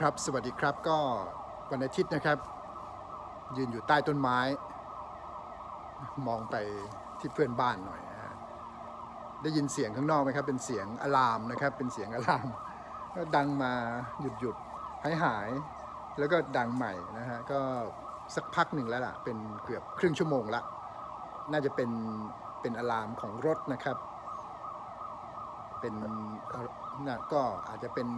ครับ สวัสดีครับก็วันอาทิตย์นะครับ ยืนอยู่ใต้ต้นไม้ มองไปที่เพื่อนบ้านหน่อยนะได้ยินเสียงข้างนอกไหมครับ เป็นเสียงอะลามนะครับ เป็นเสียงอะลามก็ดังมาหยุดหยุดหายหายแล้วก็ดังใหม่นะฮะก็สักพักหนึ่งแล้วล่ะ เป็นเกือบครึ่งชั่วโมงละ น่าจะเป็นเป็นอะลามของรถนะครับ เป็นน่ะก็อาจจะเป็น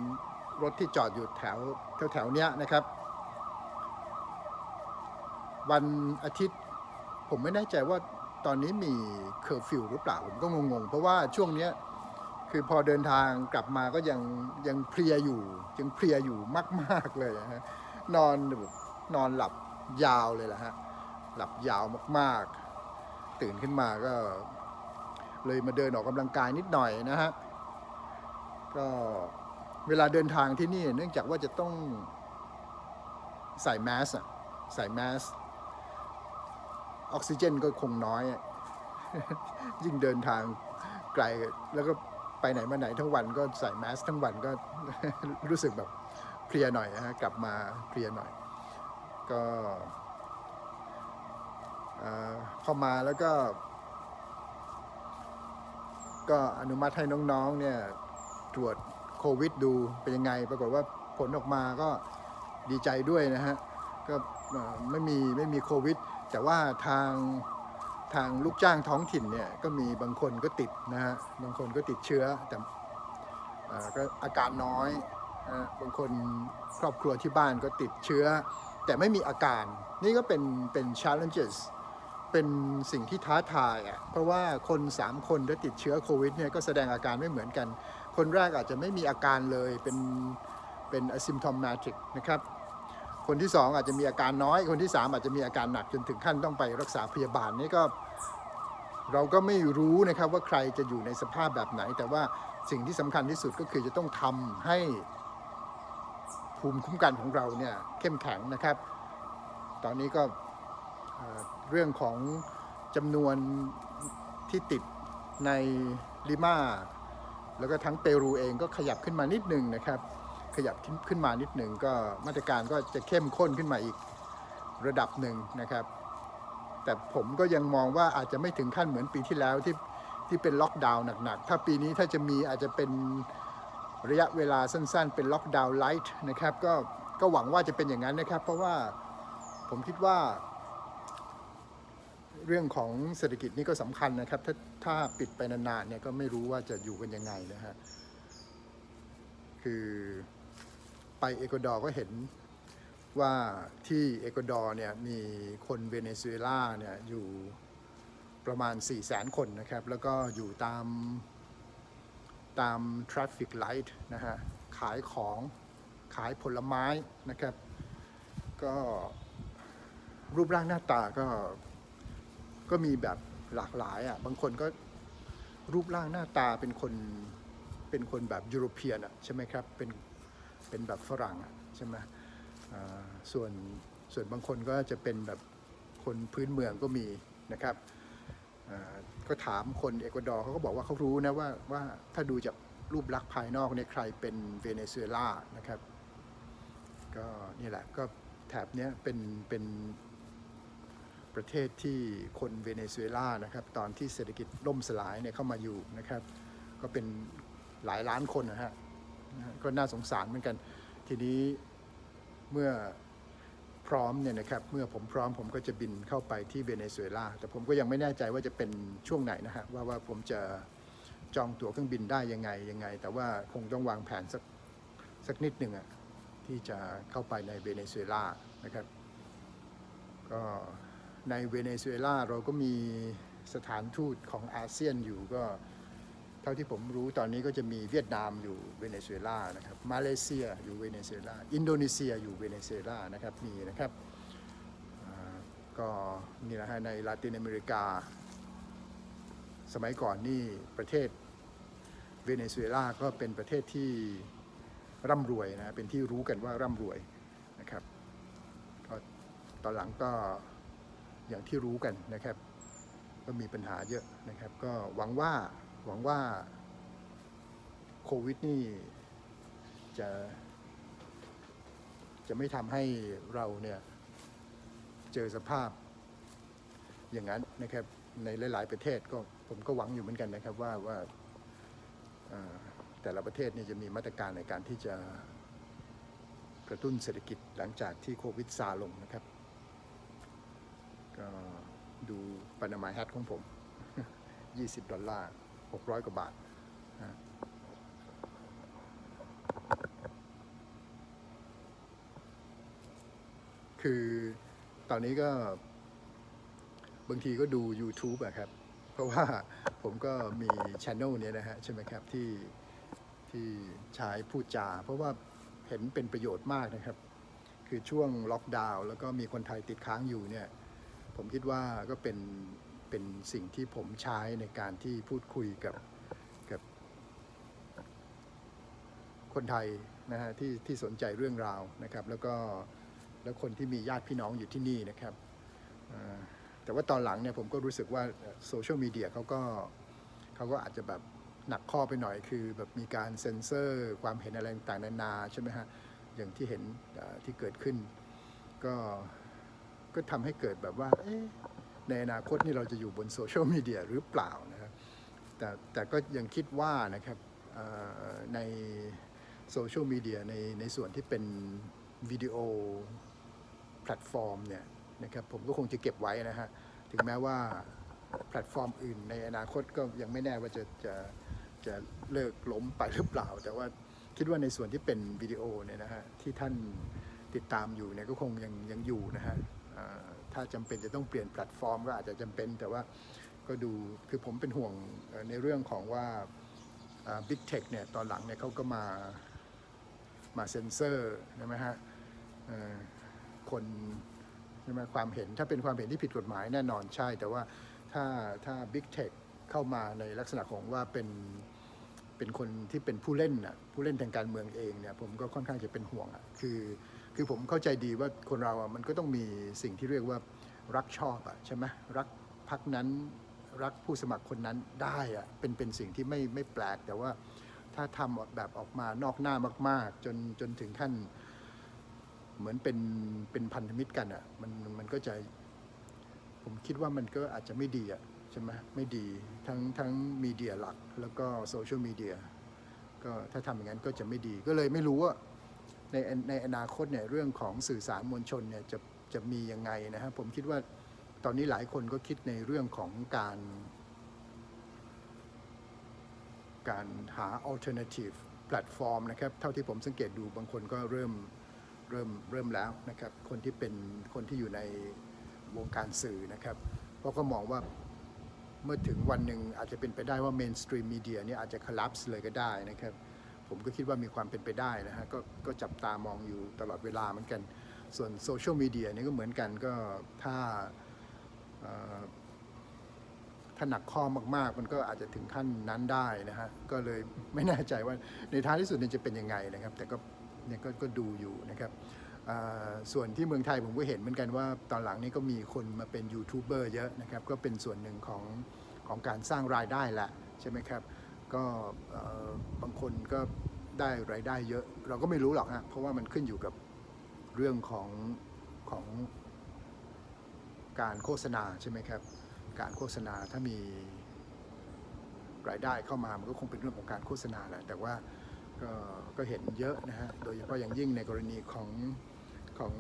รถที่จอดอยู่แถวแถวแถวๆเนี้ยนะครับ วันอาทิตย์ผมไม่แน่ใจว่าตอนนี้มีเคอร์ฟิวหรือเปล่าผมก็งงๆ เพราะว่าช่วงเนี้ยคือพอเดินทางกลับมาก็ยังยังเพลียอยู่ ยังเพลียอยู่มากๆเลยนะฮะนอนนอนหลับยาวเลยแหละฮะหลับยาวมากๆ ตื่นขึ้นมาก็ เลยมาเดินออกกำลังกายนิดหน่อยนะฮะก็ เวลาเดินทางที่นี่เนื่องจากว่าจะต้องใส่แมสอะใส่แมสออกซิเจนก็คงน้อยอยิ่งเดินทางไกลแล้วก็ไปไหนมาไหนทั้งวันก็ใส่แมสทั้งวันก็รู้สึกแบบเพลียหน่อยนะฮะกลับมาเพลียหน่อย ก็เอ่อพอมาแล้วก็ ก็อนุมัติให้น้องๆเนี่ยตรวจ โควิดดูเป็นยังไง ปรากฏว่าผลออกมาก็ดีใจด้วยนะฮะก็ไม่มีไม่มีโควิด แต่ว่าทางทางลูกจ้างท้องถิ่นเนี่ยก็มีบางคนก็ติดนะฮะบางคนก็ติดเชื้อแต่ก็อาการน้อยบางคนครอบครัวที่บ้านก็ติดเชื้อ แต่ไม่มีอาการ นี่ก็เป็นเป็น challenges เป็นสิ่งที่ท้าทายอะเพราะว่าคน 3 คนที่ติดเชื้อโควิดเนี่ยก็แสดงอาการไม่เหมือนกัน คนแรกอาจจะไม่มีอาการเลยเป็นเป็น asymptomatic นะครับ คนที่ 2 อาจจะมีอาการน้อย คนที่ 3 อาจจะมีอาการหนักจนถึงขั้นต้องไปรักษาพยาบาลนี่ก็เราก็ไม่รู้นะครับว่าใครจะอยู่ในสภาพแบบไหน แต่ว่าสิ่งที่สำคัญที่สุดก็คือจะต้องทำให้ภูมิคุ้มกันของเราเนี่ยเข้มแข็งนะครับ ตอนนี้ก็เอ่อเรื่องของจำนวนที่ติดในลิมา แล้วก็ทั้งเปรูเองก็ขยับขึ้นมานิดหนึ่งนะครับ ขยับขึ้นมานิดหนึ่งก็มาตรการก็จะเข้มข้นขึ้นมาอีกระดับหนึ่งนะครับ แต่ผมก็ยังมองว่าอาจจะไม่ถึงขั้นเหมือนปีที่แล้วที่ที่เป็นล็อกดาวน์หนักๆ ถ้าปีนี้ถ้าจะมีอาจจะเป็นระยะเวลาสั้นๆ เป็นล็อกดาวน์ไลท์นะครับ ก็ก็หวังว่าจะเป็นอย่างนั้นนะครับ เพราะว่าผมคิดว่า เรื่องของเศรษฐกิจนี่ก็สำคัญนะครับ ถ้าถ้าปิดไปนานๆเนี่ยก็ไม่รู้ว่าจะอยู่กันยังไงนะฮะคือไปเอกวาดอร์ก็เห็นว่าที่เอกวาดอร์เนี่ยมีคนเวเนซุเอลาเนี่ยอยู่ประมาณ 4 0 0แสนคนนะครับ แล้วก็อยู่ตามตาม traffic light นะฮะ ขายของขายผลไม้นะครับ ก็รูปร่างหน้าตาก็ ก็มีแบบหลากหลายอะบางคนก็รูปร่างหน้าตาเป็นคนเป็นคนแบบยุโรเปียนอะใช่ไหมครับเป็นเป็นแบบฝรั่งอะใช่ไหมส่วนส่วนบางคนก็จะเป็นแบบคนพื้นเมืองก็มีนะครับก็ถามคนเอกวาดอร์เขาก็บอกว่าเขารู้นะว่าว่าถ้าดูจากรูปลักษณ์ภายนอกเนี่ยใครเป็นเวเนซุเอลานะครับก็นี่แหละก็แถบนี้เป็นเป็น ประเทศที่คนเวเนซุเอลานะครับตอนที่เศรษฐกิจล่มสลายเนี่ยเข้ามาอยู่นะครับ ก็เป็นหลายล้านคนนะฮะก็น่าสงสารเหมือนกัน ทีนี้เมื่อพร้อมเนี่ยนะครับเมื่อผมพร้อมผมก็จะบินเข้าไปที่เวเนซุเอลาแต่ผมก็ยังไม่แน่ใจว่าจะเป็นช่วงไหนนะฮะว่าว่าผมจะจองตั๋วเครื่องบินได้ยังไงยังไง แต่ว่าคงต้องวางแผนสักสักนิดหนึ่งอะที่จะเข้าไปในเวเนซุเอลานะครับ ก็ ในเวเนซุเอลาเราก็มีสถานทูตของอาเซียนอยู่ก็ เท่าที่ผมรู้ตอนนี้ก็จะมีเวียดนามอยู่เวเนซุเอลานะครับมาเลเซียอยู่เวเนซุเอลาอินโดนีเซียอยู่เวเนซุเอลานะครับมีนะครับก็นี่นะฮะในลาตินอเมริกา สมัยก่อนนี่ประเทศเวเนซุเอลาก็เป็นประเทศที่ร่ำรวยนะเป็นที่รู้กันว่าร่ำรวยนะครับก็ตอนหลังก็ อย่างที่รู้กันนะครับ ก็มีปัญหาเยอะนะครับ ก็หวังว่าหวังว่าโควิดนี่จะจะไม่ทำให้เราเนี่ยเจอสภาพอย่างนั้นนะครับในหลาย ๆ ประเทศก็ผมก็หวังอยู่เหมือนกันนะครับว่าว่าแต่ละประเทศนี่จะมีมาตรการในการที่จะกระตุ้นเศรษฐกิจหลังจากที่โควิดซาลงนะครับ ก็ดูปานามาแฮทของผม 20 ดอลลาร์ 600 กว่าบาทคือตอนนี้ก็บางทีก็ดู YouTube อะครับ เพราะว่าผมก็มีช anel เนี้ยนะฮะ ใช่ไหมครับ ที่ที่ใช้พูดจา เพราะว่าเห็นเป็นประโยชน์มากนะครับ คือช่วงล็อกดาวน์แล้วก็มีคนไทยติดค้างอยู่เนี่ย ผมคิดว่าก็เป็นเป็นสิ่งที่ผมใช้ในการที่พูดคุยกับกับ คนไทยนะฮะที่ที่สนใจเรื่องราวนะครับ แล้วก็แล้วคนที่มีญาติพี่น้องอยู่ที่นี่นะครับแต่ว่าตอนหลังเนี่ยผมก็รู้สึกว่าโซเชียลมีเดียเขาก็เขาก็อาจจะแบบหนักข้อไปหน่อยคือแบบมีการเซ็นเซอร์ ความเห็นอะไรต่างๆนานาใช่ไหมฮะอย่างที่เห็นที่เกิดขึ้นก็ ก็ทำให้เกิดแบบว่าในอนาคตนี่เราจะอยู่บนโซเชียลมีเดียหรือเปล่านะครับแต่แต่ก็ยังคิดว่านะครับในโซเชียลมีเดียในในส่วนที่เป็นวิดีโอแพลตฟอร์มเนี่ยนะครับผมก็คงจะเก็บไว้นะฮะ ถึงแม้ว่าแพลตฟอร์มอื่นในอนาคตก็ยังไม่แน่ว่าจะจะจะเลิกล้มไปหรือเปล่า แต่ว่าคิดว่าในส่วนที่เป็นวิดีโอเนี่ยนะฮะที่ท่านติดตามอยู่เนี่ยก็คงยังยังอยู่นะฮะ ถ้าจำเป็นจะต้องเปลี่ยนแพลตฟอร์มก็อาจจะจำเป็น แต่ว่าก็ดูคือผมเป็นห่วงในเรื่องของว่าบิ๊กเทคเนี่ยตอนหลังเนี่ยเขาก็มามาเซ็นเซอร์ใช่ไหมฮะคนใช่ไหมความเห็นถ้าเป็นความเห็นที่ผิดกฎหมายแน่นอนใช่ แต่ว่าถ้าถ้า Big Tech เข้ามาในลักษณะของว่าเป็นเป็นคนที่เป็นผู้เล่นน่ะผู้เล่นทางการเมืองเองเนี่ยผมก็ค่อนข้างจะเป็นห่วงอะคือ คือผมเข้าใจดีว่าคนเราอะมันก็ต้องมีสิ่งที่เรียกว่ารักชอบอะใช่ไหมรักพักนั้นรักผู้สมัครคนนั้นได้อะเป็นเป็นสิ่งที่ไม่ไม่แปลก แต่ว่าถ้าทำแบบออกมานอกหน้ามาก ๆ จนจนถึงขั้น เหมือนเป็นเป็นพันธมิตรกันอะมันมันก็จะผมคิดว่ามันก็อาจจะไม่ดีอะใช่ไหมไม่ดีทั้งทั้งมีเดียหลักแล้วก็โซเชียลมีเดียก็ถ้าทำอย่างนั้นก็จะไม่ดีก็เลยไม่รู้ว่า ในในอนาคตเนี่ยเรื่องของสื่อสารมวลชนเนี่ยจะจะมียังไงนะฮะผมคิดว่าตอนนี้หลายคนก็คิดในเรื่องของการ การหา alternative platform นะครับเท่าที่ผมสังเกตดูบางคนก็เริ่มเริ่มเริ่มแล้วนะครับคนที่เป็นคนที่อยู่ในวงการสื่อนะครับเพราะก็มองว่าเมื่อถึงวันหนึ่งอาจจะเป็นไปได้ว่า mainstream media เนี่ยอาจจะ collapse เลยก็ได้นะครับ ผมก็คิดว่ามีความเป็นไปได้นะฮะกก็จับตามองอยู่ตลอดเวลาเหมือนกัน ส่วนโซเชียลมีเดียนี่ก็เหมือนกันก็ถ้าถ้าหนักข้อมากๆ มันก็อาจจะถึงขั้นนั้นได้นะฮะ ก็เลยไม่แน่ใจว่าในท้ายที่สุดเนี่ยจะเป็นยังไงนะครับ แต่ก็เนี่ยก็ก็ดูอยู่นะครับ ส่วนที่เมืองไทยผมก็เห็นเหมือนกันว่าตอนหลังนี้ก็มีคนมาเป็นยูทูบเบอร์เยอะนะครับ ก็เป็นส่วนหนึ่งของของการสร้างรายได้แหละใช่ไหมครับ ก็บางคนก็ได้รายได้เยอะ เราก็ไม่รู้หรอกฮะเพราะว่ามันขึ้นอยู่กับเรื่องของของการโฆษณาใช่ไหมครับ การโฆษณาถ้ามีรายได้เข้ามามันก็คงเป็นเรื่องของการโฆษณาแหละแต่ว่าก็ก็เห็นเยอะนะฮะโดยเฉพาะอย่างยิ่งในกรณีของของ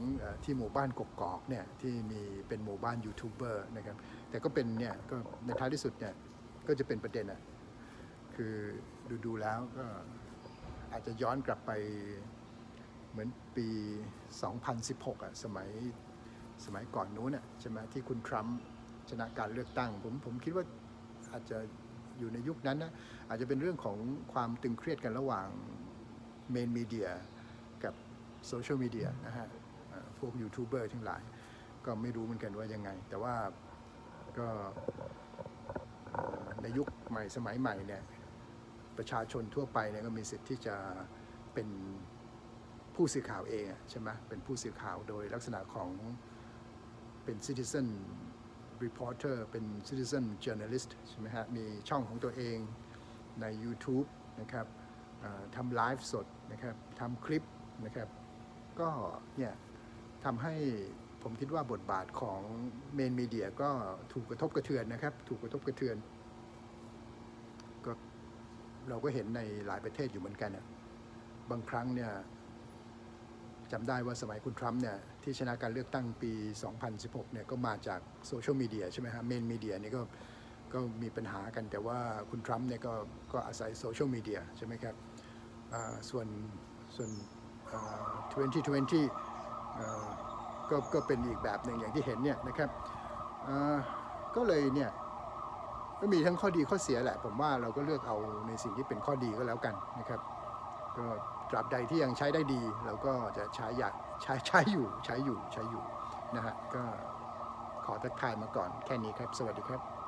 ที่หมู่บ้านกกอกเนี่ยที่มีเป็นหมู่บ้านยูทูบเบอร์นะครับแต่ก็เป็นเนี่ยก็ในท้ายที่สุดเนี่ยก็จะเป็นประเด็นอะ คือดูดูแล้วก็อาจจะย้อนกลับไปเหมือนปี 2016อะสมัยสมัยก่อนนู้นน่ะใช่ไหมที่คุณทรัมป์ชนะการเลือกตั้ง ผมผมคิดว่าอาจจะอยู่ในยุคนั้นนะอาจจะเป็นเรื่องของความตึงเครียดกันระหว่างเมนมีเดียกับโซเชียลมีเดียนะฮะพวกยูทูบเบอร์ทั้งหลาย ก็ไม่รู้เหมือนกันว่ายังไง แต่ว่าก็ในยุคใหม่สมัยใหม่เนี่ย ประชาชนทั่วไปเนี่ยก็มีสิทธิ์ที่จะเป็นผู้สื่อข่าวเองใช่ไหมเป็นผู้สื่อข่าวโดยลักษณะของเป็น citizen reporter เป็น citizen journalist ใช่ไหมฮะ มีช่องของตัวเองใน YouTube นะครับทำไลฟ์สดนะครับทำคลิปนะครับ ก็เนี่ยทำให้ผมคิดว่าบทบาทของเมนมีเดียก็ถูกกระทบกระเทือนนะครับ ถูกกระทบกระเทือน เราก็เห็นในหลายประเทศอยู่เหมือนกันนะบางครั้งเนี่ยจำได้ว่าสมัยคุณทรัมป์เนี่ยที่ชนะการเลือกตั้งปี 2016 เนี่ยก็มาจากโซเชียลมีเดียใช่ไหมฮะเมนมีเดียนี่ก็ก็มีปัญหากันแต่ว่าคุณทรัมป์เนี่ยก็ก็อาศัยโซเชียลมีเดียใช่ไหมครับส่วนส่วน2020ก็ก็เป็นอีกแบบหนึ่งอย่างที่เห็นเนี่ยนะครับก็เลยเนี่ย ก็มีทั้งข้อดีข้อเสียแหละ ผมว่าเราก็เลือกเอาในสิ่งที่เป็นข้อดีก็แล้วกันนะครับ ก็ตราบใดที่ยังใช้ได้ดี เราก็จะใช้อยากใช้ใช้อยู่ใช้อยู่ใช้อยู่นะฮะก็ขอทักทายมาก่อนแค่นี้ครับ สวัสดีครับ